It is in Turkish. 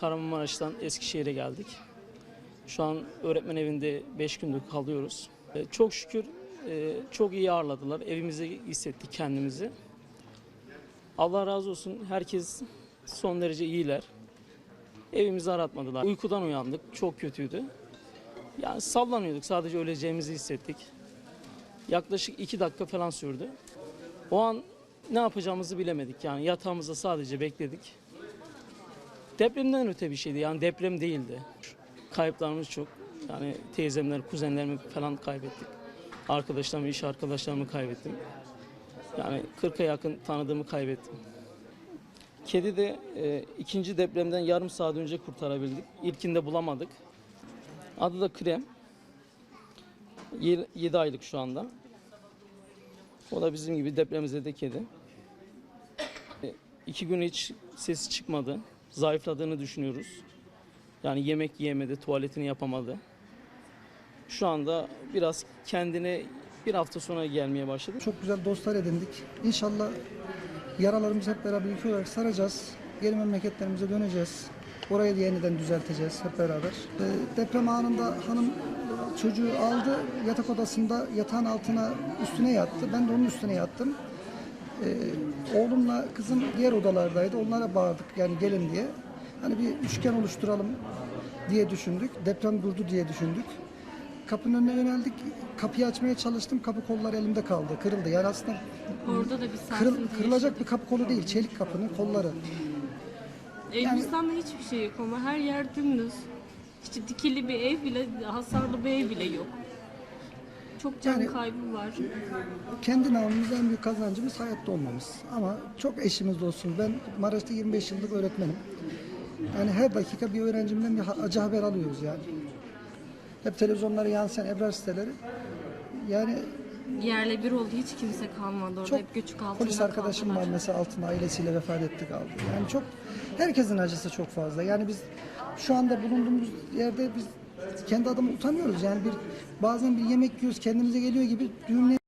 Kahramanmaraş'tan Eskişehir'e geldik. Şu an öğretmen evinde 5 gündür kalıyoruz. E, Çok şükür e, çok iyi ağırladılar. Evimize hissettik kendimizi. Allah razı olsun. Herkes son derece iyiler. Evimizi aratmadılar. Uykudan uyandık. Çok kötüydü. Yani sallanıyorduk. Sadece öleceğimizi hissettik. Yaklaşık 2 dakika falan sürdü. O an ne yapacağımızı bilemedik. Yani yatağımızda sadece bekledik. Depremden öte bir şeydi. Yani deprem değildi. Kayıplarımız çok. Yani teyzemler, kuzenlerimi falan kaybettik. Arkadaşlarımı, iş arkadaşlarımı kaybettim. Yani 40'a yakın tanıdığımı kaybettim. Kedi de e, ikinci depremden yarım saat önce kurtarabildik. İlkinde bulamadık. Adı da Krem. 7 aylık şu anda. O da bizim gibi depremzede kedi. E, iki gün hiç sesi çıkmadı. Zayıfladığını düşünüyoruz. Yani yemek yiyemedi, tuvaletini yapamadı. Şu anda biraz kendine bir hafta sonra gelmeye başladı. Çok güzel dostlar edindik. İnşallah yaralarımızı hep beraber yıkı olarak saracağız. Geri memleketlerimize döneceğiz. Orayı da yeniden düzelteceğiz hep beraber. Ee, deprem anında hanım çocuğu aldı. Yatak odasında yatağın altına üstüne yattı. Ben de onun üstüne yattım. Ee, oğlumla kızım diğer odalardaydı. Onlara bağırdık yani gelin diye. Hani bir üçgen oluşturalım diye düşündük. Deprem durdu diye düşündük. Kapının önüne yöneldik. Kapıyı açmaya çalıştım. Kapı kolları elimde kaldı. Kırıldı. Yani aslında Orada da bir kırıl, sarsıntı kırılacak bir kapı kolu değil. Çelik kapının kolları. Elbistan'da hiçbir şey yok ama her yer dümdüz. Hiç dikili bir ev bile, hasarlı bir ev bile yok. Çok can Yani- kaybı var. Kendi namımızda en büyük kazancımız hayatta olmamız. Ama çok eşimiz olsun. Ben Maraş'ta 25 yıllık öğretmenim. Yani her dakika bir öğrencimden bir acı haber alıyoruz yani. Hep televizyonlara yansıyan Ebrar siteleri. Yani Yerle bir oldu hiç kimse kalmadı orada. çok Hep göçük altında polis arkadaşım var kaldılar. mesela altında ailesiyle vefat etti kaldı. Yani çok herkesin acısı çok fazla. Yani biz şu anda bulunduğumuz yerde biz kendi adıma utanıyoruz. Yani bir bazen bir yemek yiyoruz kendimize geliyor gibi düğünle